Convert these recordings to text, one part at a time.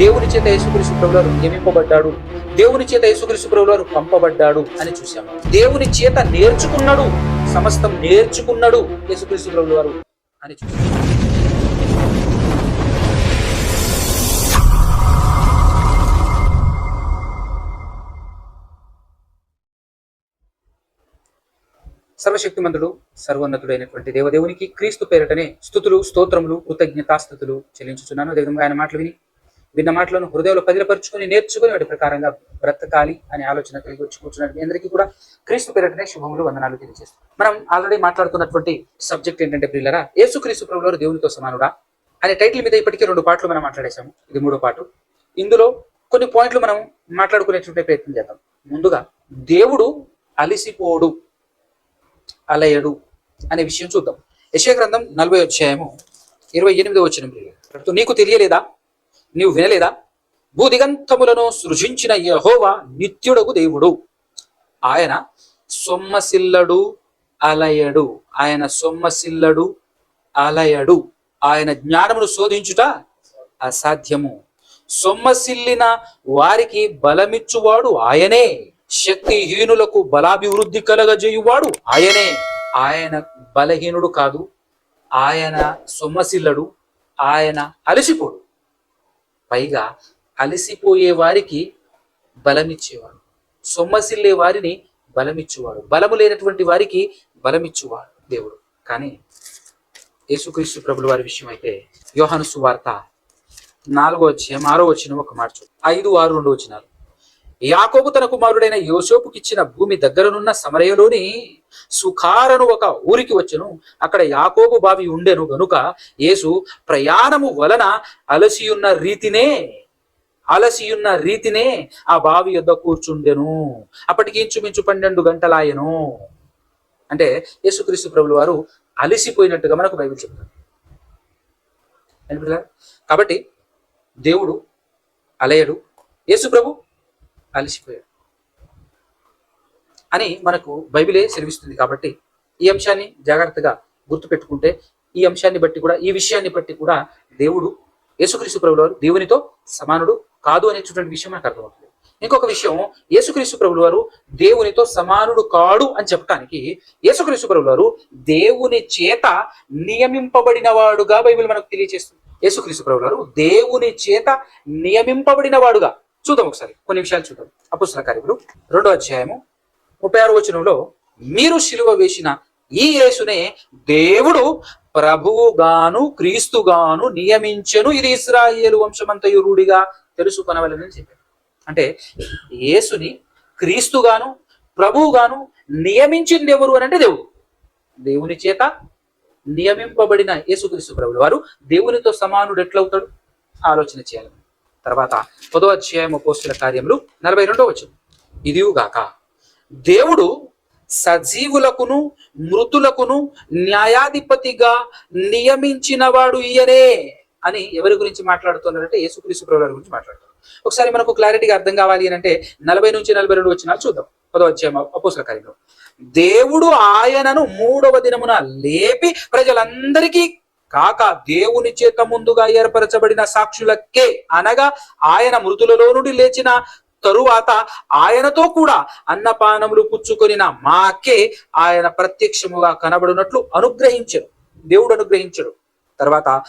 దేవుని చేత యేసుక్రీస్తు ప్రభు నియమింపబడ్డాడు దేవుని చేత యేసుక్రీస్తు ప్రభు పంపబడ్డాడు అని చూశాము. దేవుని చేత నేర్చుకున్నాడు. సమస్తం నేర్చుకున్నాడు యేసుక్రీస్తు ప్రభు అని చూశాము. సర్వశక్తిమంతుడు సర్వోన్నతుడైనటువంటి దేవదేవునికి క్రీస్తు పేరటనే స్థుతులు స్తోత్రములు కృతజ్ఞతాస్థుతులు చెల్లించుచున్నాను. అదేవిధంగా ఆయన మాటలు విని విన్న మాటలను హృదయంలో పదిలపరుచుకొని నేర్చుకుని వాటి ప్రకారంగా బ్రతకాలి అనే ఆలోచన కలిగి వచ్చి కూర్చున్నాడు. మీ అందరికీ కూడా క్రీస్తు పేరటనే శుభములు వందనాలు తెలియజేస్తాం. మనం ఆల్రెడీ మాట్లాడుతున్నటువంటి సబ్జెక్ట్ ఏంటంటే ప్రియులరా యేసు క్రీస్తు ప్రభువారు దేవునితో సమానుడా? అనే టైటిల్ మీద ఇప్పటికే రెండు పాటలు మనం మాట్లాడేశాము. ఇది మూడో పాటు. ఇందులో కొన్ని పాయింట్లు మనం మాట్లాడుకునేటువంటి ప్రయత్నం చేద్దాం. ముందుగా దేవుడు అలిసిపోడు అలయడు అనే విషయం చూద్దాం. యశయ గ్రంథం నలభై అధ్యాయము ఇరవై ఎనిమిదో వచ్చిన నీకు తెలియలేదా? నీవు వినలేదా? భూదిగంతములను సృజించిన యహోవా నిత్యుడగు దేవుడు. ఆయన సొమ్మసిల్లడు అలయడు. ఆయన సొమ్మసిల్లడు అలయడు. ఆయన జ్ఞానమును శోధించుట అసాధ్యము. సొమ్మసిల్లిన వారికి బలమిచ్చువాడు ఆయనే. శక్తిహీనులకు బలాభివృద్ధి కలగజేయువాడు ఆయనే. ఆయన బలహీనుడు కాదు. ఆయన సొమ్మసిల్లడు ఆయన అలసిపోడు. పైగా అలసిపోయే వారికి బలమిచ్చేవాడు. సొమ్మసిల్లే వారిని బలమిచ్చేవాడు. బలము లేనటువంటి వారికి బలమిచ్చేవాడు దేవుడు. కానీ యేసుక్రీస్తు ప్రభుల వారి విషయం అయితే యోహాను సువార్త నాలుగో అధ్యాయం ఆరో వచ్చిన ఒక మార్చు ఐదు ఆరు రెండు వచ్చినారు యాకోబు తన కుమారుడైన యోసేపుకిచ్చిన భూమి దగ్గరనున్న సమరయలోని సుఖారను ఒక ఊరికి వచ్చెను. అక్కడ యాకోబు బావి ఉండెను. గనుక యేసు ప్రయాణము వలన అలసియున్న రీతినే అలసియున్న రీతినే ఆ బావి యొద్ద కూర్చుండెను. అప్పటికి ఇంచుమించు పన్నెండు గంటలాయను. అంటే యేసుక్రీస్తు ప్రభులు వారు అలసిపోయినట్టుగా మనకు బైబిల్ చెప్తారు కాబట్టి దేవుడు అలయడు. యేసు ప్రభు అలసిపోయాడు అని మనకు బైబిలే సెలవిస్తుంది కాబట్టి ఈ అంశాన్ని జాగ్రత్తగా గుర్తుపెట్టుకుంటే ఈ అంశాన్ని బట్టి కూడా ఈ విషయాన్ని బట్టి కూడా దేవుడు యేసుక్రీస్తు ప్రభుల వారు దేవునితో సమానుడు కాదు అనేటువంటి విషయం మనకు అర్థమవుతుంది. ఇంకొక విషయం యేసుక్రీస్తు ప్రభుల వారు దేవునితో సమానుడు కాడు అని చెప్పడానికి యేసుక్రీస్తు ప్రభుల వారు దేవుని చేత నియమింపబడిన వాడుగా బైబిల్ మనకు తెలియజేస్తుంది యేసుక్రీస్తు ప్రభుల వారు దేవుని చేత నియమింపబడిన వాడుగా చూద్దాం ఒకసారి. కొన్ని విషయాలు చూద్దాం. అపుస్తల కార్యములు రెండో అధ్యాయము ముప్పై ఆరు వచనంలో మీరు శిలువ వేసిన ఈ యేసునే దేవుడు ప్రభువుగాను క్రీస్తుగాను నియమించెను. ఇది ఇస్రాయేలు వంశమంతయు రూఢిగా తెలుసుకొనవలనని చెప్పారు అంటే యేసుని క్రీస్తుగాను ప్రభువుగాను నియమించింది ఎవరు అని అంటే దేవుడు. దేవుని చేత నియమింపబడిన యేసుక్రీస్తు ప్రభుడు. వారు దేవునితో సమానుడు ఎట్లవుతాడు? ఆలోచన చేయాలి. తర్వాత పదో అధ్యాయము పోస్తుల కార్యములు నలభై రెండో వచ్చింది ఇదియుగాక దేవుడు సజీవులకును మృతులకును న్యాయాధిపతిగా నియమించినవాడు ఇయనే ఈయనే అని ఎవరి గురించి మాట్లాడుతున్నారంటే యేసుక్రీస్తు ప్రభుల గురించి మాట్లాడుతున్నారు. ఒకసారి మనకు క్లారిటీగా అర్థం కావాలి అని అంటే నలభై నుంచి నలభై రెండు వచ్చినా చూద్దాం. పదో అధ్యాయం అపోసల కార్యంలో దేవుడు ఆయనను మూడవ దినమున లేపి ప్రజలందరికీ కాక దేవుని చేత ముందుగా ఏర్పరచబడిన సాక్షులకే అనగా ఆయన మృతులలో నుండి లేచిన తరువాత ఆయనతో కూడా అన్నపానములు పుచ్చుకొనిన మాకే ఆయన ప్రత్యక్షముగా కనబడినట్లు అనుగ్రహించడు దేవుడు అనుగ్రహించడు. తర్వాత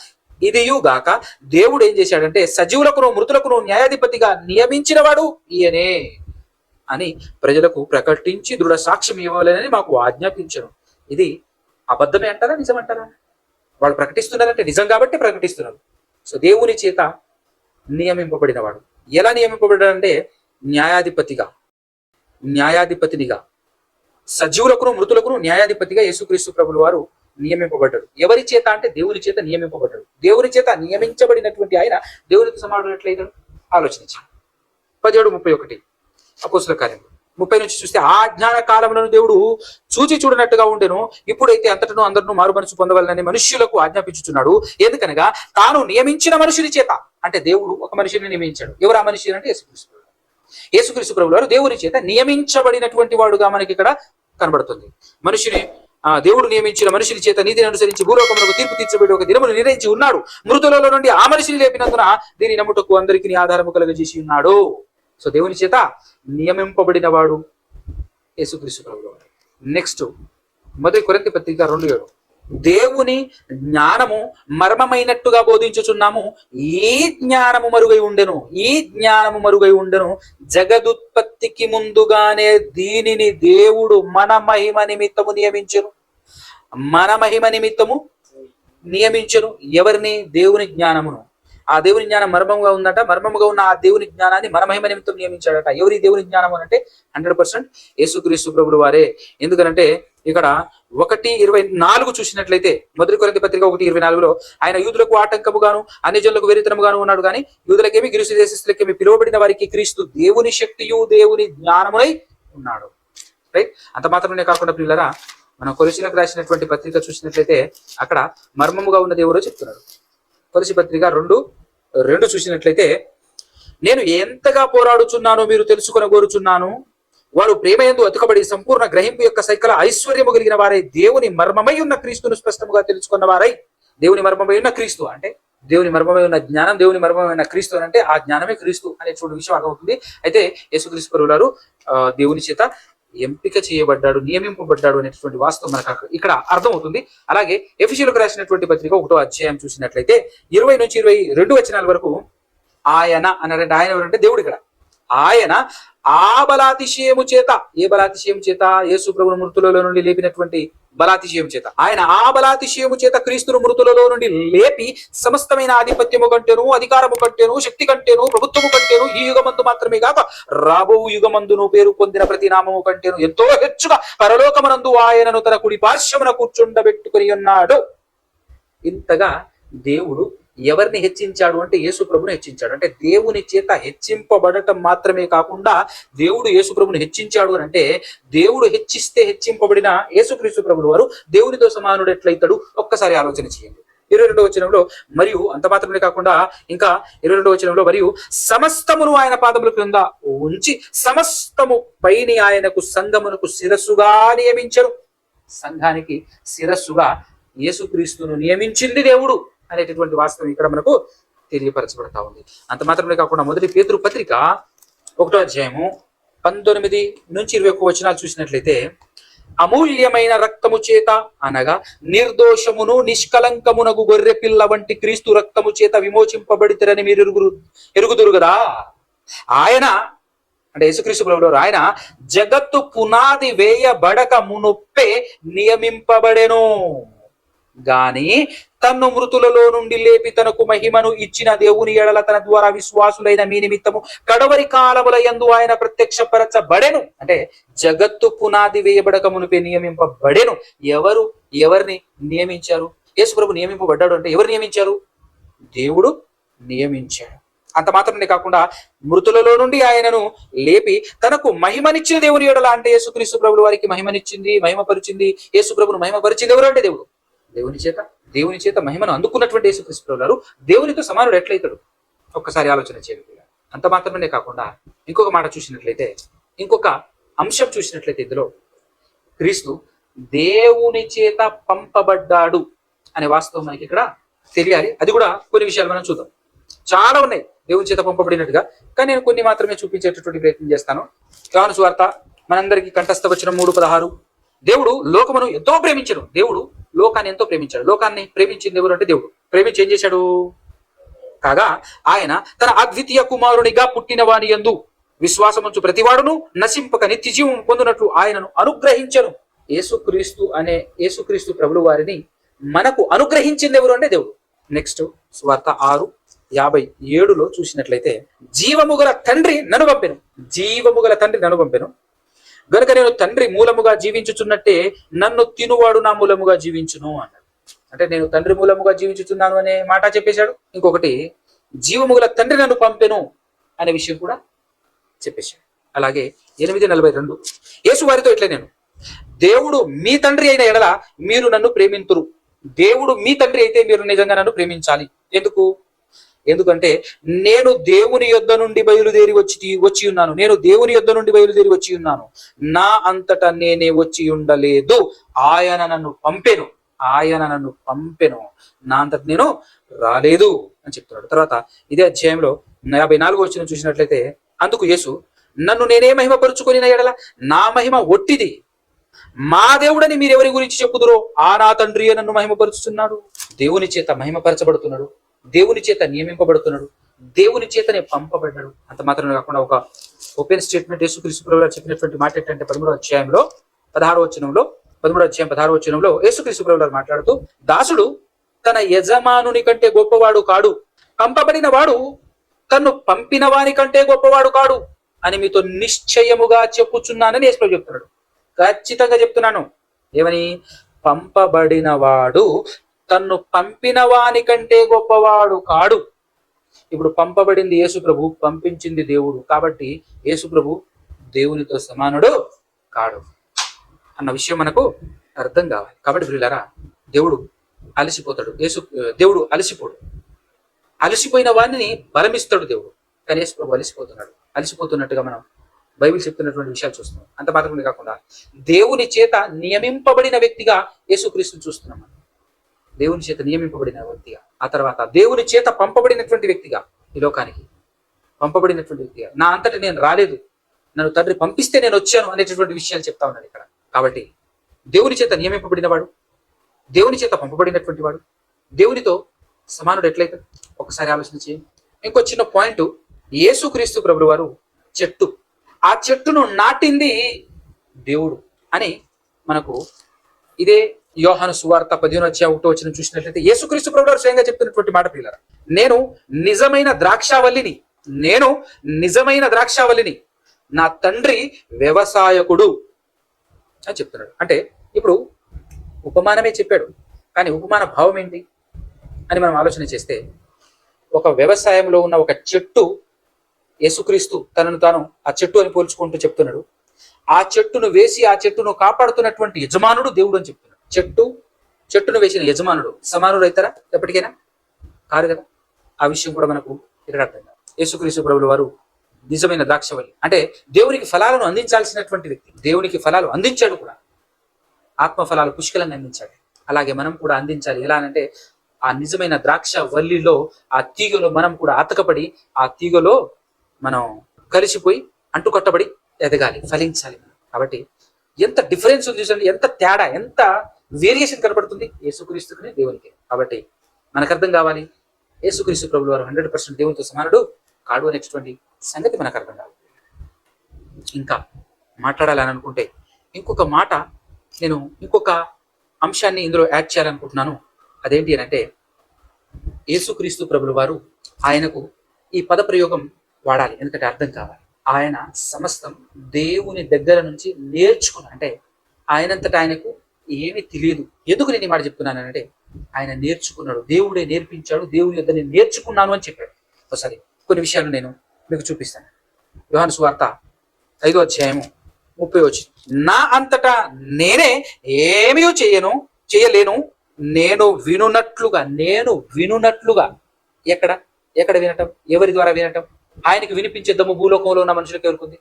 ఇదియుగాక దేవుడు ఏం చేశాడంటే సజీవులకును మృతులకును న్యాయాధిపతిగా నియమించినవాడు ఈయనే అని ప్రజలకు ప్రకటించి దృఢ సాక్ష్యం ఇవ్వాలని మాకు ఆజ్ఞాపించను. ఇది అబద్ధమే అంటారా? నిజమంటారా? వాళ్ళు ప్రకటిస్తున్నారంటే నిజం కాబట్టి ప్రకటిస్తున్నారు. సో దేవుని చేత నియమింపబడిన వాడు ఎలా నియమింపబడ్డాడంటే న్యాయాధిపతిగా న్యాయాధిపతినిగా సజీవులకును మృతులకును న్యాయాధిపతిగా యేసుక్రీస్తు ప్రభులు వారు నియమింపబడ్డాడు ఎవరి చేత అంటే దేవుని చేత నియమింపబడ్డాడు. దేవుని చేత నియమించబడినటువంటి ఆయన దేవునికి సమానుడు ఆలోచించాడు. పదిహేడు ముప్పై ఒకటి అపోసుల కార్యం ముప్పై నుంచి చూస్తే ఆ జ్ఞాన కాలములను దేవుడు చూచి చూడనట్టుగా ఉండెను. ఇప్పుడైతే అంతటను అందరిను మారు మనసు పొందవాలని మనుష్యులకు ఆజ్ఞాపించుచున్నాడు. ఎందుకనగా తాను నియమించిన మనుషుని చేత అంటే దేవుడు ఒక మనిషిని నియమించాడు. ఎవరు ఆ మనిషి అంటే యేసుక్రీస్తు ప్రభువు. యేసుక్రీస్తు ప్రభు వారు దేవుని చేత నియమించబడినటువంటి వాడుగా మనకి ఇక్కడ కనబడుతుంది. మనిషిని ఆ దేవుడు నియమించిన మనుషుల చేత నీతిని అనుసరించి భూలోకములకు తీర్పు తీర్చబడి ఒక దినమును నిర్ణయించి ఉన్నాడు. మృతులలో నుండి ఆ మనిషిని లేపినందున దీని నమ్ముటకు అందరికి ఆధారము కలుగజేసి ఉన్నాడు. సో దేవుని చేత నియమింపబడిన వాడు యేసుక్రీస్తు నెక్స్ట్ మొదటి కొరంతి పత్రిక రెండు ఏడు. దేవుని జ్ఞానము మర్మమైనట్టుగా బోధించుచున్నాము. ఈ జ్ఞానము మరుగై ఉండెను. ఈ జ్ఞానము మరుగై ఉండెను. జగదుత్పత్తికి ముందుగానే దీనిని దేవుడు మన మహిమ నిమిత్తము నియమించను. మన మహిమ నిమిత్తము నియమించను. ఎవరిని? దేవుని జ్ఞానమును. ఆ దేవుని జ్ఞానం మర్మముగా ఉందట. మర్మముగా ఉన్న ఆ దేవుని జ్ఞానాన్ని మన మహిమ నిమిత్తం నియమించాడట. ఎవరి దేవుని జ్ఞానం అంటే హండ్రెడ్ పర్సెంట్ యేసుక్రీస్తు ప్రభుడు వారే ఎందుకనంటే ఇక్కడ ఒకటి ఇరవై నాలుగు చూసినట్లయితే మొదటి కొరింథీ పత్రిక ఒకటి ఇరవై నాలుగులో ఆయన యూదులకు ఆటంకముగాను అన్ని జనులకు వేరితనముగాను ఉన్నాడు కానీ యూదులకేమి గిరిసు దేశస్తులకేమి పిలువబడిన వారికి క్రీస్తు దేవుని శక్తియు దేవుని జ్ఞానమునై ఉన్నాడు. రైట్? అంత మాత్రమే కాకుండా పిల్లరా మనం కొలిసిలకు రాసినటువంటి పత్రిక చూసినట్లయితే అక్కడ మర్మముగా ఉన్న దేవుడో చెప్తున్నాడు. కొలిసి పత్రిక రెండు రెండు చూసినట్లయితే నేను ఎంతగా పోరాడుచున్నానో మీరు తెలుసుకొనగోరుచున్నాను వారు ప్రేమయందు అతుకబడి సంపూర్ణ గ్రహింపు యొక్క సైకల ఐశ్వర్యము కలిగిన వారై. దేవుని మర్మమై ఉన్న క్రీస్తును స్పష్టముగా తెలుసుకున్న వారై. దేవుని మర్మమై ఉన్న క్రీస్తు అంటే దేవుని మర్మమై ఉన్న జ్ఞానం దేవుని మర్మమై ఉన్న క్రీస్తు అని అంటే ఆ జ్ఞానమే క్రీస్తు అనే చూడు విషయం అర్థమవుతుంది. అయితే యేసుక్రీస్తు పరువులారు దేవుని చేత ఎంపిక చేయబడ్డాడు నియమింపబడ్డాడు అనేటువంటి వాస్తవం మనకు ఇక్కడ అర్థమవుతుంది. అలాగే ఎఫిషియల్కు రాసినటువంటి పత్రిక ఒకటో అధ్యాయం చూసినట్లయితే ఇరవై నుంచి ఇరవై రెండు వచనాల వరకు ఆయన అన్నారంటే ఆయన ఎవరంటే దేవుడు ఇక్కడ. ఆయన ఆ బలాతిశయము చేత ఏ బలాతిశయము చేత? యేసు ప్రభుని మృతులలో నుండి లేపినటువంటి బలాతిశయం చేత. ఆయన ఆ బలాతిశయము చేత క్రీస్తును మృతులలో నుండి లేపి సమస్తమైన ఆధిపత్యము కంటేను అధికారము కంటేను శక్తి కంటేను ప్రభుత్వము కంటేను ఈ యుగమందు మాత్రమే కాక రాబో యుగమందును పేరు పొందిన ప్రతి నామము కంటేను ఎంతో హెచ్చుగా పరలోకమనందు ఆయనను తన కుడి పార్శ్వమున కూర్చుండబెట్టుకుని ఉన్నాడు. ఇంతగా దేవుడు ఎవరిని హెచ్చించాడు అంటే యేసు ప్రభుని హెచ్చించాడు. అంటే దేవుని చేత హెచ్చింపబడటం మాత్రమే కాకుండా దేవుడు యేసు ప్రభుని హెచ్చించాడు అని అంటే దేవుడు హెచ్చిస్తే హెచ్చింపబడిన యేసుక్రీస్తు ప్రభుడు వారు దేవునితో సమానుడు ఎట్లయితాడు? ఒక్కసారి ఆలోచన చేయండి. ఇరవై రెండవ వచనంలో మరియు అంత మాత్రమే కాకుండా ఇంకా ఇరవై రెండవ వచనంలో మరియు సమస్తమును ఆయన పాదముల క్రింద ఉంచి సమస్తము పైని ఆయనకు సంఘమునకు శిరస్సుగా నియమించరు సంఘానికి శిరస్సుగా యేసుక్రీస్తును నియమించింది దేవుడు. అనేటటువంటి వాస్తవం ఇక్కడ మనకు తెలియపరచబడతా ఉంది. అంత మాత్రమే కాకుండా మొదటి పేతురు పత్రిక ఒకటో అధ్యాయము పంతొమ్మిది నుంచి ఇరవై ఒక్క వచనాలు చూసినట్లయితే అమూల్యమైన రక్తము చేత అనగా నిర్దోషమును నిష్కలంకమునగు గొర్రె పిల్ల వంటి క్రీస్తు రక్తము చేత విమోచింపబడితరని మీరు ఎరుగురు ఎరుగుదురు కదా? ఆయన అంటే యేసుక్రీస్తు ప్రభుడు ఆయన జగత్తు పునాది వేయబడక మునొప్పే నియమింపబడెను. గాని తన్ను మృతులలో నుండి లేపి తనకు మహిమను ఇచ్చిన దేవుని ఎడల తన ద్వారా విశ్వాసులైన మీ నిమిత్తము కడవరి కాలముల ఎందు ఆయన ప్రత్యక్షపరచబడెను. అంటే జగత్తు పునాది వేయబడక మునిపే నియమింపబడెను. ఎవరు ఎవరిని నియమించారు? యేసు ప్రభు నియమింపబడ్డాడు అంటే ఎవరు నియమించారు? దేవుడు నియమించాడు. అంత మాత్రమే కాకుండా మృతులలో నుండి ఆయనను లేపి తనకు మహిమనిచ్చిన దేవుని ఎడల అంటే యేసుక్రీస్తు ప్రభులు వారికి మహిమనిచ్చింది మహిమపరిచింది. యేసు ప్రభును మహిమపరిచింది ఎవరు అంటే దేవుడు? దేవుని చేత దేవుని చేత మహిమను అందుకున్నటువంటి యేసుక్రీస్తు గారు వారు దేవునితో సమానుడు ఎట్లయితాడు? ఒక్కసారి ఆలోచన చేయండి అంత మాత్రమే కాకుండా ఇంకొక మాట చూసినట్లయితే ఇంకొక అంశం చూసినట్లయితే ఇందులో క్రీస్తు దేవుని చేత పంపబడ్డాడు అనే వాస్తవం మనకి ఇక్కడ తెలియాలి. అది కూడా కొన్ని విషయాలు మనం చూద్దాం. చాలా ఉన్నాయి దేవుని చేత పంపబడినట్టుగా కానీ నేను కొన్ని మాత్రమే చూపించేటటువంటి ప్రయత్నం చేస్తాను. కాను సువార్త మనందరికీ కంఠస్థ వచ్చిన మూడు పదహారు. దేవుడు లోకమును ఎంతో ప్రేమించడు. దేవుడు లోకాన్ని ఎంతో ప్రేమించాడు. లోకాన్ని ప్రేమించింది ఎవరు అంటే దేవుడు. ప్రేమించి ఏం చేశాడు? కాగా ఆయన తన అద్వితీయ కుమారునిగా పుట్టిన వాని యందు విశ్వాసముంచు ప్రతివాడును నశింపక నిత్య జీవం పొందినట్లు ఆయనను అనుగ్రహించను. యేసుక్రీస్తు అనే యేసుక్రీస్తు ప్రభులు వారిని మనకు అనుగ్రహించింది ఎవరు అంటే దేవుడు. నెక్స్ట్ స్వార్థ ఆరు యాభై ఏడులో చూసినట్లయితే జీవముగల తండ్రి నను పంపెను. జీవముగల తండ్రి నను పంపెను. గనుక నేను తండ్రి మూలముగా జీవించుచున్నట్టే నన్ను తినువాడు నా మూలముగా జీవించును అన్నాడు. అంటే నేను తండ్రి మూలముగా జీవించుచున్నాను అనే మాట చెప్పేశాడు. ఇంకొకటి జీవముగల తండ్రి నన్ను పంపెను అనే విషయం కూడా చెప్పేశాడు. అలాగే ఎనిమిది నలభై రెండు. యేసు వారితో ఇట్లా నేను దేవుడు మీ తండ్రి అయిన ఎడల మీరు నన్ను ప్రేమింతురు. దేవుడు మీ తండ్రి అయితే మీరు నిజంగా నన్ను ప్రేమించాలి. ఎందుకు? ఎందుకంటే నేను దేవుని యొద్ద నుండి బయలుదేరి వచ్చి వచ్చి ఉన్నాను. నేను దేవుని యొద్ద నుండి బయలుదేరి వచ్చి ఉన్నాను. నా అంతటా నేనే వచ్చి ఉండలేదు. ఆయన నన్ను పంపెను. ఆయన నన్ను పంపెను. నా అంతట నేను రాలేదు అని చెప్తున్నాడు. తర్వాత ఇదే అధ్యాయంలో యాభై నాలుగు వచ్చిన చూసినట్లయితే అందుకు యేసు నన్ను నేనే మహిమపరుచుకొని ఎడల నా మహిమ ఒట్టిది. మా దేవుడని మీరు ఎవరి గురించి చెప్పుదురో? ఆ నా తండ్రి నన్ను మహిమపరుచుతున్నాడు దేవుని చేత మహిమపరచబడుతున్నాడు దేవుని చేత నియమింపబడుతున్నాడు. దేవుని చేతనే పంపబడ్డాడు. అంత మాత్రమే కాకుండా ఒక ఓపెన్ స్టేట్మెంట్ యేసుక్రీస్తు ప్రభువు గారు చెప్పినటువంటి మాట ఏంటంటే పదమూడవ అధ్యాయంలో పదహారవ వచనంలో పదమూడవ అధ్యాయం పదహారవ వచనంలో యేసుక్రీస్తు ప్రభువు గారు మాట్లాడుతూ దాసుడు తన యజమానుని కంటే గొప్పవాడు కాడు. పంపబడిన వాడు తన్ను పంపిన వాని కంటే గొప్పవాడు కాడు అని మీతో నిశ్చయముగా చెప్పుచున్నానని యేసు చెప్తున్నాడు. ఖచ్చితంగా చెప్తున్నాను. ఏమని? పంపబడిన వాడు తన్ను పంపిన వాని కంటే గొప్పవాడు కాడు. ఇప్పుడు పంపబడింది యేసుప్రభు పంపించింది దేవుడు. కాబట్టి యేసుప్రభు దేవునితో సమానుడు కాడు అన్న విషయం మనకు అర్థం కావాలి. కాబట్టి వీళ్ళరా దేవుడు అలసిపోతాడు. యేసు దేవుడు అలసిపోడు. అలసిపోయిన వాడిని బలమిస్తాడు దేవుడు. కానీ యేసుప్రభు అలసిపోతున్నాడు. అలసిపోతున్నట్టుగా మనం బైబిల్ చెప్తున్నటువంటి విషయాలు చూస్తున్నాం. అంత మాత్రమే కాకుండా దేవుని చేత నియమింపబడిన వ్యక్తిగా యేసుక్రీస్తుని చూస్తున్నాం మనం. దేవుని చేత నియమింపబడిన వ్యక్తిగా. ఆ తర్వాత దేవుని చేత పంపబడినటువంటి వ్యక్తిగా ఈ లోకానికి. పంపబడినటువంటి వ్యక్తిగా. నా అంతటి నేను రాలేదు. నన్ను తండ్రి పంపిస్తే నేను వచ్చాను అనేటటువంటి విషయాలు చెప్తా ఉన్నాడు ఇక్కడ. కాబట్టి దేవుని చేత నియమింపబడిన వాడు దేవుని చేత పంపబడినటువంటి వాడు దేవునితో సమానుడు ఎట్లయితే? ఒకసారి ఆలోచించి ఇంకో చిన్న పాయింట్ యేసుక్రీస్తు ప్రభుడు వారు చెట్టు. ఆ చెట్టును నాటింది దేవుడు అని మనకు ఇదే యోహాను సువార్త పదిహేను వచ్చే ఒకటో వచ్చిన చూసినట్లయితే యేసుక్రీస్తు ప్రభు వారు స్వయంగా చెప్తున్నటువంటి మాట పిల్లరా నేను నిజమైన ద్రాక్షావల్లిని నేను నిజమైన ద్రాక్షావల్లిని నా తండ్రి వ్యవసాయకుడు అని చెప్తున్నాడు. అంటే ఇప్పుడు ఉపమానమే చెప్పాడు. కానీ ఉపమాన భావం ఏంటి అని మనం ఆలోచన చేస్తే ఒక వ్యవసాయంలో ఉన్న ఒక చెట్టు యేసుక్రీస్తు తనను తాను ఆ చెట్టు అని పోల్చుకుంటూ చెప్తున్నాడు. ఆ చెట్టును వేసి ఆ చెట్టును కాపాడుతున్నటువంటి యజమానుడు దేవుడు అని చెప్తున్నాడు. చెట్టు చెట్టును వేసిన యజమానుడు సమానుడు అవుతారా? ఎప్పటికైనా? కాదు కదా? ఆ విషయం కూడా మనకు ఇక్కడ అర్థం కాదు వారు నిజమైన ద్రాక్షవల్లి. అంటే దేవునికి ఫలాలను అందించాల్సినటువంటి వ్యక్తి దేవునికి ఫలాలు అందించాడు కూడా. ఆత్మ ఫలాలు పుష్కలంగా అందించాడు. అలాగే మనం కూడా అందించాలి. ఎలా అంటే ఆ నిజమైన ద్రాక్ష వల్లిలో ఆ తీగలో మనం కూడా అతకబడి ఆ తీగలో మనం కలిసిపోయి అంటుకట్టబడి ఎదగాలి ఫలించాలి కాబట్టి ఎంత డిఫరెన్స్ ఉంది చూడండి ఎంత తేడా ఎంత వేరియేషన్ కనపడుతుంది యేసుక్రీస్తుకునే దేవునికి. కాబట్టి మనకు అర్థం కావాలి. యేసుక్రీస్తు ప్రభులు వారు హండ్రెడ్ పర్సెంట్ దేవునితో సమానుడు. కాడు అనేటువంటి సంగతి మనకు అర్థం కావాలి. ఇంకా మాట్లాడాలని అనుకుంటే ఇంకొక మాట నేను ఇంకొక అంశాన్ని ఇందులో యాడ్ చేయాలనుకుంటున్నాను. అదేంటి అని అంటే యేసుక్రీస్తు ప్రభులు వారు ఆయనకు ఈ పద ప్రయోగం వాడాలి. ఎందుకంటే అర్థం కావాలి. ఆయన సమస్తం దేవుని దగ్గర నుంచి నేర్చుకున్న అంటే ఆయనంతట ఆయనకు ఏమీ తెలియదు. ఎందుకు నేను ఈ మాట చెప్తున్నానంటే ఆయన నేర్చుకున్నాడు. దేవుడే నేర్పించాడు. దేవుని యొద్ద నేను నేర్చుకున్నాను అని చెప్పాడు. ఒకసారి కొన్ని విషయాలు నేను మీకు చూపిస్తాను. యోహాను సువార్త ఐదో అధ్యాయము ముప్పై వచ్చి నా అంతటా నేనే ఏమీ చేయను చేయలేను నేను వినున్నట్లుగా నేను వినున్నట్లుగా. ఎక్కడ? ఎక్కడ వినటం? ఎవరి ద్వారా వినటం? ఆయనకు వినిపించే దమ్ము భూలోకంలో ఉన్న మనుషులకు ఎవరుకుంది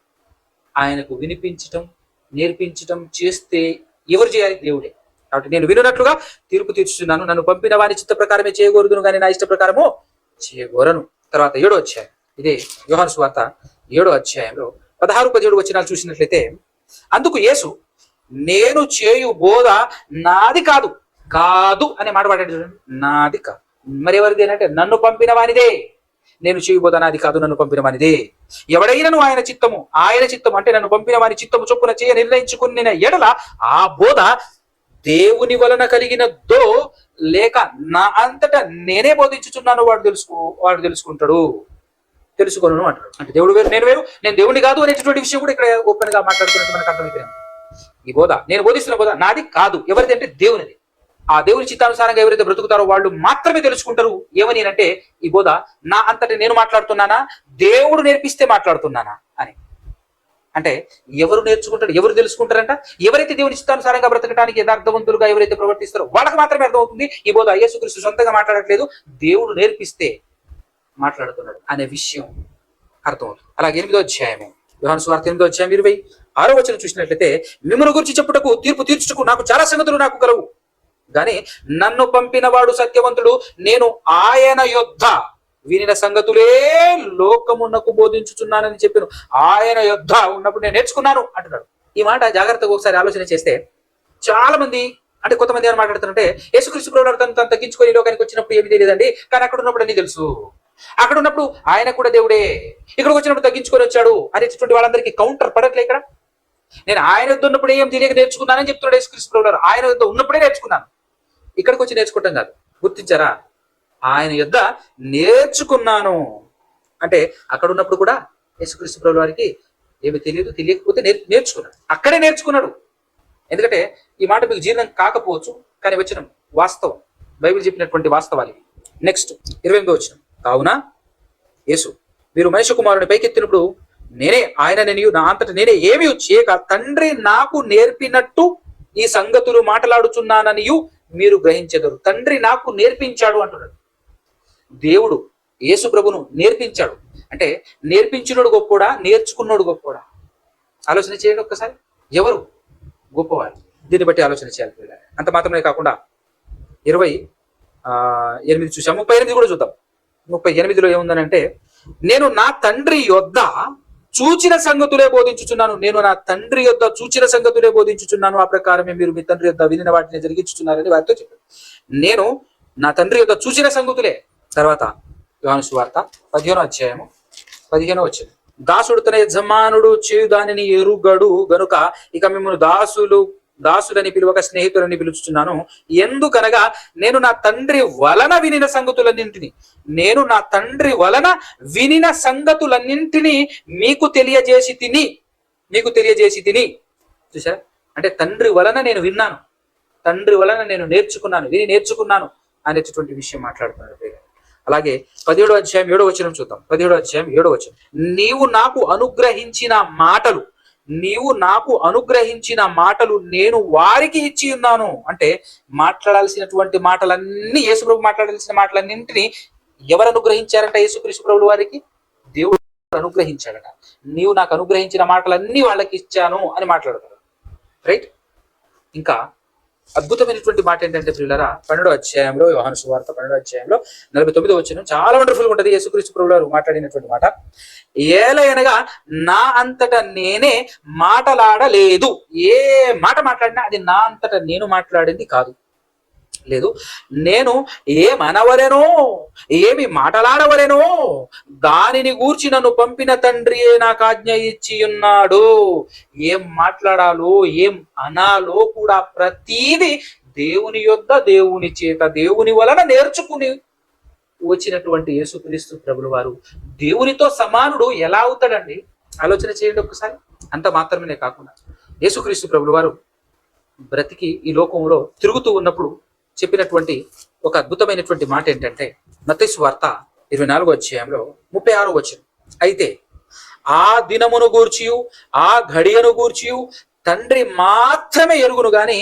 ఆయనకు వినిపించటం నేర్పించటం చేస్తే ఎవరు చేయాలి? దేవుడే. కాబట్టి నేను వినున్నట్లుగా తీర్పు తీర్చుతున్నాను నన్ను పంపిన వాని చిత్త ప్రకారమే చేయకూడదును కానీ నా ఇష్ట ప్రకారము చేయగోరను. తర్వాత ఏడో అధ్యాయం. ఇదే యోహాను సువార్త ఏడో అధ్యాయంలో పదహారు పదిహేడు వచ్చినాలు చూసినట్లయితే అందుకు యేసు నేను చేయు బోధ నాది కాదు. కాదు అనే మాట వాడాడు చూడండి. నాది కాదు. మరెవరిది అంటే నన్ను పంపిన వానిదే. నేను చేయు అది నాది కాదు నన్ను పంపిన వానిదే ఎవడైనను ఆయన చిత్తము ఆయన చిత్తము అంటే నన్ను పంపిన వాని చిత్తము చొప్పున చేయ నిర్ణయించుకున్న ఎడల ఆ బోధ దేవుని వలన కలిగినదో లేక నా అంతటా నేనే బోధించుచున్నాను వాడు తెలుసుకో వాడు తెలుసుకుంటాడు. తెలుసుకోను అంటాడు. అంటే దేవుడు వేరు నేను వేరు నేను దేవుని కాదు అనేటటువంటి విషయం కూడా ఇక్కడ ఓపెన్గా మాట్లాడుతున్నట్టు మనకు అర్థమైపోయాను ఈ బోధ నేను బోధిస్తున్న బోధ నాది కాదు. ఎవరిది అంటే దేవునిది. ఆ దేవుని చిత్తానుసారంగా ఎవరైతే బ్రతుకుతారో వాళ్ళు మాత్రమే తెలుసుకుంటారు. ఏమని అంటే ఈ బోధ నా అంతటి నేను మాట్లాడుతున్నానా? దేవుడు నేర్పిస్తే మాట్లాడుతున్నానా? అని. అంటే ఎవరు నేర్చుకుంటారు ఎవరు తెలుసుకుంటారంట? ఎవరైతే దేవుని చిత్తానుసారంగా బ్రతకడానికి యథార్థవంతులుగా ఎవరైతే ప్రవర్తిస్తారో వాళ్ళకి మాత్రమే అర్థమవుతుంది ఈ బోధ యేసుక్రీస్తు సొంతంగా మాట్లాడట్లేదు దేవుడు నేర్పిస్తే మాట్లాడుతున్నాడు అనే విషయం అర్థమవుతుంది. అలాగే ఎనిమిదో అధ్యాయము. యోహాను సువార్త ఎనిమిదో అధ్యాయం ఇరవై ఆరో వచనం చూసినట్లయితే మిమ్మల్ని గురించి చెప్పుటకు తీర్పు తీర్చుటకు నాకు చాలా సంగతులు నాకు కలవు. గాని నన్ను పంపినవాడు సత్యవంతుడు నేను ఆయన యుద్ధ వినిన సంగతులే లోకమునకు బోధించుచున్నానని చెప్పాను. ఆయన యొద్ధ ఉన్నప్పుడు నేను నేర్చుకున్నాను అంటున్నాడు. ఈ మాట జాగ్రత్తగా ఒకసారి ఆలోచన చేస్తే చాలా మంది అంటే కొంతమంది ఏమైనా మాట్లాడుతుంటే యేసుకృష్ణ ప్రభుడు తను తను తగ్గించుకొని లోకానికి వచ్చినప్పుడు ఏమి తెలియదండి. కానీ అక్కడ ఉన్నప్పుడు అన్ని తెలుసు. అక్కడ ఉన్నప్పుడు ఆయన కూడా దేవుడే. ఇక్కడికి వచ్చినప్పుడు తగ్గించుకొని వచ్చాడు అనేటటువంటి వాళ్ళందరికీ కౌంటర్ పడట్లే ఇక్కడ. నేను ఆయన యుద్ధ ఉన్నప్పుడు ఏం తెలియక నేర్చుకున్నానని చెప్తున్నాడు యేసుకృష్ణ ప్రభుడు ఆయన యుద్ధ ఉన్నప్పుడే నేర్చుకున్నాను. ఇక్కడికి వచ్చి నేర్చుకుంటాం కాదు. గుర్తించారా? ఆయన యుద్ధ నేర్చుకున్నాను. అంటే అక్కడ ఉన్నప్పుడు కూడా యేసుక్రీస్తు ప్రభువు వారికి ఏమి తెలియదు తెలియకపోతే నేర్ నేర్చుకున్నాడు. అక్కడే నేర్చుకున్నాడు. ఎందుకంటే ఈ మాట మీకు జీర్ణం కాకపోవచ్చు కానీ వచ్చిన వాస్తవం బైబిల్ చెప్పినటువంటి వాస్తవాలు నెక్స్ట్ ఇరవై ఎనిమిది వచ్చిన కావున యేసు మీరు మనిషి కుమారుని పైకెత్తినప్పుడు నేనే ఆయన నేను నా అంతట నేనే ఏమీ చేయక తండ్రి నాకు నేర్పినట్టు ఈ సంగతులు మాట్లాడుచున్నాననియు మీరు గ్రహించెదరు. తండ్రి నాకు నేర్పించాడు అంటున్నాడు. దేవుడు యేసు ప్రభును నేర్పించాడు. అంటే నేర్పించినోడు గొప్పోడా నేర్చుకున్నోడు గొప్పోడా ఆలోచన చేయండి ఒక్కసారి. ఎవరు? గొప్పవారు. దీన్ని బట్టి ఆలోచన చేయాలి పిల్లలు. అంత మాత్రమే కాకుండా ఇరవై ఆ, ఎనిమిది చూసాం. ముప్పై ఎనిమిది కూడా చూద్దాం. ముప్పై ఎనిమిదిలో ఏముందనంటే నేను నా తండ్రి యొద్ద చూచిన సంగతులే బోధించుచున్నాను. నేను నా తండ్రి యొక్క చూచిన సంగతులే బోధించుచున్నాను. ఆ ప్రకారమే మీరు మీ తండ్రి యొక్క వినిన వాటిని జరిగించుచున్నారని వారితో చెప్పారు నేను నా తండ్రి యొక్క చూచిన సంగతులే. తర్వాత యోహాను వార్త పదిహేనో అధ్యాయము పదిహేనో వచ్చింది దాసుడు తన యజమానుడు చేయు దానిని ఎరుగడు. గనుక ఇక మిమ్మల్ని దాసులు దాసులని పిలువక స్నేహితులని పిలుచుచున్నాను. ఎందుకనగా నేను నా తండ్రి వలన వినిన సంగతులన్నింటినీ నేను నా తండ్రి వలన వినిన సంగతులన్నింటినీ మీకు తెలియజేసి తిని మీకు తెలియజేసి తిని. చూసారా అంటే తండ్రి వలన నేను విన్నాను. తండ్రి వలన నేను నేర్చుకున్నాను విని నేర్చుకున్నాను అనేటటువంటి విషయం మాట్లాడుతున్నాడు అలాగే పదిహేడో అధ్యాయం ఏడో వచనం చూద్దాం. పదిహేడో అధ్యాయం ఏడో వచనం. నీవు నాకు అనుగ్రహించిన మాటలు నీవు నాకు అనుగ్రహించిన మాటలు నేను వారికి ఇచ్చి ఉన్నాను. అంటే మాట్లాడాల్సినటువంటి మాటలన్నీ యేసుప్రభు మాట్లాడాల్సిన మాటలన్నింటినీ ఎవరు అనుగ్రహించారంట యేసుక్రీస్తు ప్రభులు వారికి? దేవుడు అనుగ్రహించాడట. నీవు నాకు అనుగ్రహించిన మాటలన్నీ వాళ్ళకి ఇచ్చాను అని మాట్లాడుతాడు రైట్? ఇంకా అద్భుతమైనటువంటి మాట ఏంటంటే పిల్లరా పన్నెండో అధ్యాయంలో యోహాను సువార్త పన్నెండో అధ్యాయంలో నలభై తొమ్మిదో వచ్చిన చాలా వండర్ఫుల్ ఉంటది. యేసుక్రీస్తు ప్రభు గారు మాట్లాడినటువంటి మాట. ఏలయనగా నా అంతట నేనే మాటలాడలేదు. ఏ మాట మాట్లాడినా అది నా అంతట నేను మాట్లాడింది కాదు. లేదు. నేను ఏమనవలెనో ఏమి మాటలాడవలెనో దానిని గూర్చి నన్ను పంపిన తండ్రియే నాకు ఆజ్ఞ ఇచ్చి ఉన్నాడు ఏం మాట్లాడాలో ఏం అనాలో కూడా ప్రతీది దేవుని యొద్ద దేవుని చేత దేవుని వలన నేర్చుకుని వచ్చినటువంటి యేసుక్రీస్తు ప్రభులు వారు. దేవునితో సమానుడు ఎలా అవుతాడండి? ఆలోచన చేయండి ఒకసారి అంత మాత్రమే కాకుండా యేసుక్రీస్తు ప్రభులు వారు బ్రతికి ఈ లోకంలో తిరుగుతూ ఉన్నప్పుడు చెప్పినటువంటి ఒక అద్భుతమైనటువంటి మాట ఏంటంటే నతీస్ వార్త ఇరవై నాలుగో అధ్యాయంలో ముప్పై ఆరో వచ్చిన అయితే ఆ దినమును గూర్చియు ఆ ఘడియను గూర్చియు తండ్రి మాత్రమే ఎరుగును గాని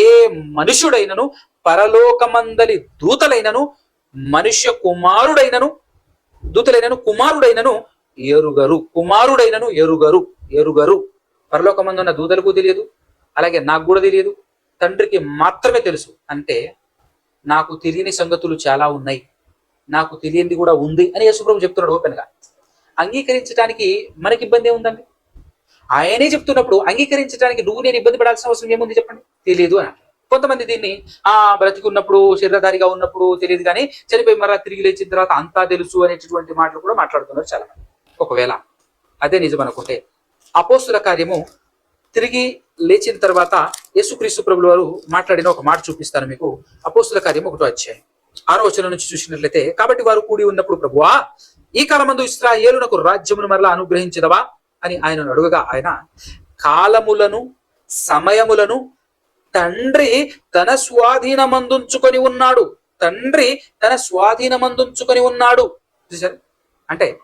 ఏ మనుషుడైనను పరలోకమందలి దూతలైనను మనుష్య కుమారుడైనను దూతలైనను కుమారుడైనను ఎరుగరు. కుమారుడైనను ఎరుగరు. ఎరుగరు. పరలోకమందున్న దూతలకు తెలియదు అలాగే నాకు కూడా తెలియదు తండ్రికి మాత్రమే తెలుసు. అంటే నాకు తెలియని సంగతులు చాలా ఉన్నాయి. నాకు తెలియంది కూడా ఉంది అని యేసుప్రభు చెప్తున్నాడు ఓపెన్గా. అంగీకరించడానికి మనకి ఇబ్బంది ఏముందండి? ఆయనే చెప్తున్నప్పుడు అంగీకరించడానికి నువ్వు నేను ఇబ్బంది పడాల్సిన అవసరం ఏముంది చెప్పండి? తెలియదు అని. కొంతమంది దీన్ని ఆ బ్రతికున్నప్పుడు శరీరధారిగా ఉన్నప్పుడు తెలియదు కానీ చనిపోయి మరలా తిరిగి లేచిన తర్వాత అంతా తెలుసు అనేటటువంటి మాటలు కూడా మాట్లాడుతున్నారు చాలా మంది ఒకవేళ అదే నిజం అనుకుంటే అపోస్తుల కార్యము తిరిగి లేచిన తర్వాత యేసుక్రీస్తు ప్రభులు వారు మాట్లాడిన ఒక మాట చూపిస్తాను మీకు. అపోస్తుల కార్యం ఒకటో అధ్యాయం. ఆరో వచనం నుంచి చూసినట్లయితే కాబట్టి వారు కూడి ఉన్నప్పుడు ప్రభువా ఈ కాలమందు ఇస్రాయేలునకు రాజ్యమును మరలా అనుగ్రహించదవా? అని ఆయన అడుగగా ఆయన కాలములను సమయములను తండ్రి తన స్వాధీనమందుంచుకొని ఉన్నాడు. తండ్రి తన స్వాధీనమందుంచుకొని ఉన్నాడు. చూసారు అంటే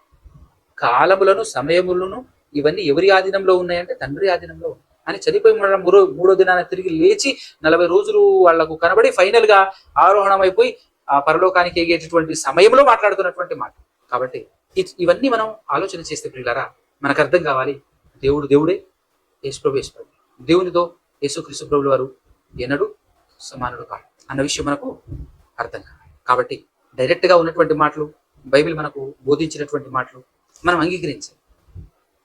కాలములను సమయములను ఇవన్నీ ఎవరి ఆధీనంలో ఉన్నాయంటే తండ్రి ఆధీనంలో ఉన్నాయి అని చనిపోయి ఉండడం మూడో మూడో దినాన తిరిగి లేచి నలభై రోజులు వాళ్ళకు కనబడి ఫైనల్గా ఆరోహణం అయిపోయి ఆ పరలోకానికి ఎగేటటువంటి సమయంలో మాట్లాడుతున్నటువంటి మాట. కాబట్టి ఇవన్నీ మనం ఆలోచన చేస్తే ప్రియులరా మనకు అర్థం కావాలి. దేవుడు దేవుడే యేసుప్రభు యేసుప్రభు దేవునితో యేసుక్రీస్తు ప్రభుల వారు ఎన్నడు సమానుడు కాదు అన్న విషయం మనకు అర్థం కావాలి. కాబట్టి డైరెక్ట్గా ఉన్నటువంటి మాటలు బైబిల్ మనకు బోధించినటువంటి మాటలు మనం అంగీకరించాలి.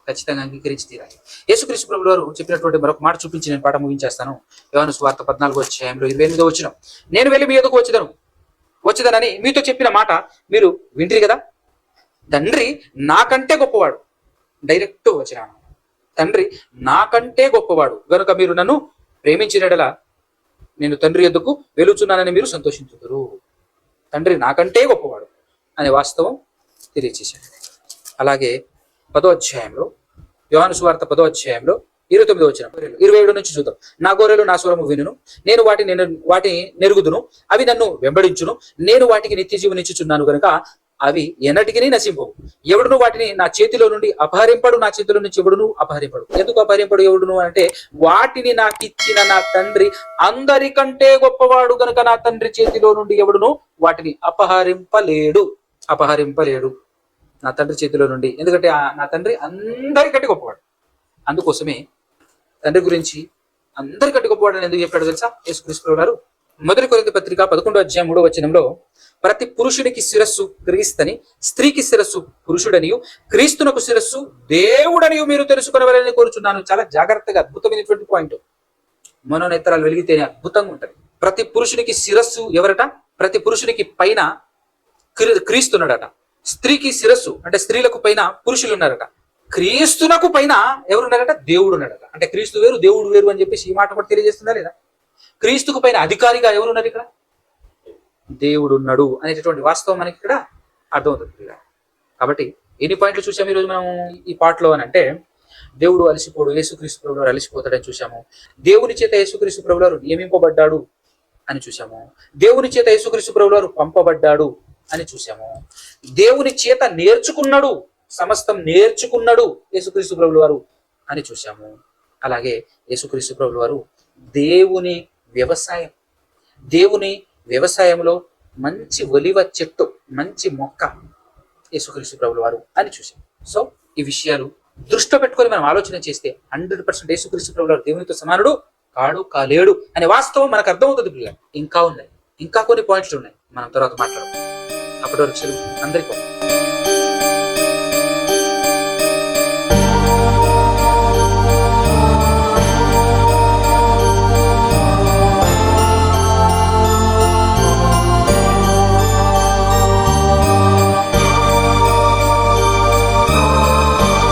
ఖచ్చితంగా అంగీకరించి తీరాలి యేసుక్రీస్తు ప్రభుల వారు చెప్పినటువంటి మరొక మాట చూపించి నేను పాఠం ముగించేస్తాను. యోను స్వార్థ పద్నాలుగు అధ్యాయంలో ఇరవై ఎనిమిదో వచ్చిన నేను వెళ్ళి మీ ఎదుకు వచ్చేదను. వచ్చేదనని మీతో చెప్పిన మాట మీరు వింటిరి కదా? తండ్రి నాకంటే గొప్పవాడు. డైరెక్ట్ వచ్చిన తండ్రి నాకంటే గొప్పవాడు. గనుక మీరు నన్ను ప్రేమించినడలా నేను తండ్రి ఎద్దుకు వెలుచున్నానని మీరు సంతోషించుదురు. తండ్రి నాకంటే గొప్పవాడు అనే వాస్తవం తెలియచేశాడు. అలాగే పదో అధ్యాయంలో యోహాను సువార్త పదో అధ్యాయంలో ఇరవై తొమ్మిది వచ్చిన ఇరవై ఏడు నుంచి చూద్దాం. నా గొర్రెలు నా స్వరము వినును. నేను వాటిని వాటిని నెరుగుదును. అవి నన్ను వెంబడించును. నేను వాటికి నిత్య జీవనిచ్చుచున్నాను కనుక అవి ఎన్నటికి నశింపవు. ఎవడును వాటిని నా చేతిలో నుండి అపహరింపడు నా చేతిలో నుంచి ఎవడును అపహరింపడు. ఎందుకు అపహరింపడు ఎవడును అంటే వాటిని నాకు ఇచ్చిన నా తండ్రి అందరికంటే గొప్పవాడు గనుక నా తండ్రి చేతిలో నుండి ఎవడును వాటిని అపహరింపలేడు. అపహరింపలేడు. నా తండ్రి చేతిలో నుండి. ఎందుకంటే ఆ నా తండ్రి అందరికంటే గొప్పవాడు. అందుకోసమే తండ్రి గురించి అందరికంటే గొప్పవాడు ఎందుకు చెప్పాడు తెలుసా? యేసుక్రీస్తు గారు మొదటి కొరింత పత్రిక పదకొండో అధ్యాయం మూడో వచనంలో ప్రతి పురుషుడికి శిరస్సు క్రీస్తని స్త్రీకి శిరస్సు పురుషుడనియు క్రీస్తునకు శిరస్సు దేవుడనియు మీరు తెలుసుకునవలని కోరుచున్నాను. చాలా జాగ్రత్తగా అద్భుతమైనటువంటి పాయింట్. మనోనేత్రాలు వెలిగితేనే అద్భుతంగా ఉంటది ప్రతి పురుషునికి శిరస్సు ఎవరట? ప్రతి పురుషునికి పైన క్రీ- క్రీస్తున్నాడట. స్త్రీకి శిరస్సు అంటే స్త్రీలకు పైన పురుషులు ఉన్నారట. క్రీస్తునకు పైన ఎవరున్నారట దేవుడు ఉన్నాడట. అంటే క్రీస్తు వేరు దేవుడు వేరు అని చెప్పేసి ఈ మాట కూడా తెలియజేస్తుందా లేదా? క్రీస్తుకు పైన అధికారిగా ఎవరున్నారు ఇక్కడ? దేవుడు ఉన్నాడు అనేటటువంటి వాస్తవం మనకి ఇక్కడ అర్థమవుతుంది కాబట్టి ఎన్ని పాయింట్లు చూసాము ఈరోజు మనం ఈ పాటలో అని అంటే దేవుడు అలసిపోడు యేసుక్రీస్తు ప్రభు అలసిపోతాడని చూసాము. దేవుని చేత యేసుక్రీస్తు ప్రభు నియమింపబడ్డాడు అని చూసాము. దేవుని చేత యేసుక్రీస్తు ప్రభు పంపబడ్డాడు అని చూసాము దేవుని చేత నేర్చుకున్నాడు సమస్తం నేర్చుకున్నాడు యేసుక్రీస్తు ప్రభులు వారు అని చూసాము అలాగే యేసుక్రీస్తు ప్రభులు వారు దేవుని వ్యవసాయం దేవుని వ్యవసాయంలో మంచి ఒలివ చెట్టు మంచి మొక్క యేసుక్రీస్తు ప్రభులు వారు అని చూసాం సో ఈ విషయాలు దృష్టిలో పెట్టుకొని మనం ఆలోచన చేస్తే హండ్రెడ్ పర్సెంట్ యేసుక్రీస్తు ప్రభులు వారు దేవునితో సమానుడు కాడు కాలేడు అనే వాస్తవం మనకు అర్థమవుతుంది పిల్లలు. ఇంకా ఉన్నాయి. ఇంకా కొన్ని పాయింట్లు ఉన్నాయి. మనం తర్వాత మాట్లాడుకుందాం అప్పటి వరకు సెలవు అందరికీ